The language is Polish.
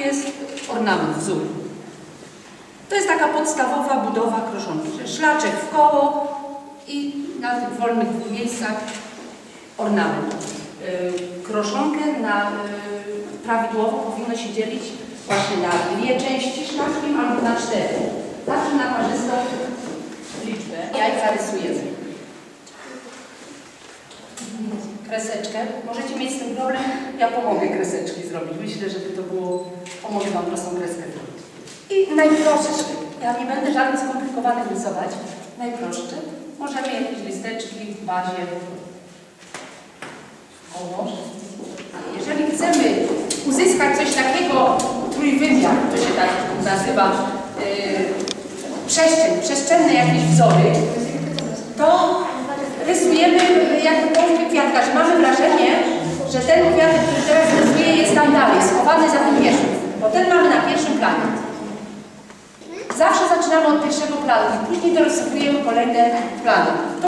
jest ornament, wzór. To jest taka podstawowa budowa kroszonki, szlaczek w koło i na tych wolnych miejscach ornament. Y, Kroszonkę na, y, prawidłowo powinno się dzielić właśnie na dwie części szlaczkiem albo na cztery. Zawsze na parzystą liczbę. Jajca rysujemy. Kreseczkę. Możecie mieć z tym problem, ja pomogę kreseczki zrobić. Myślę, żeby to było, pomogę Wam prostą kreskę zrobić. I najprostszy, ja nie będę żadnych skomplikowanych rysować, najprostszy. Możemy jakieś listeczki w bazie koło. Jeżeli chcemy uzyskać coś takiego, trójwymiar, to się tak nazywa, yy, przestrzeń, jakieś wzory, dalej, schowany za tym bo ten mamy na pierwszym planie. Zawsze zaczynamy od pierwszego planu i później dorysowujemy kolejne plany.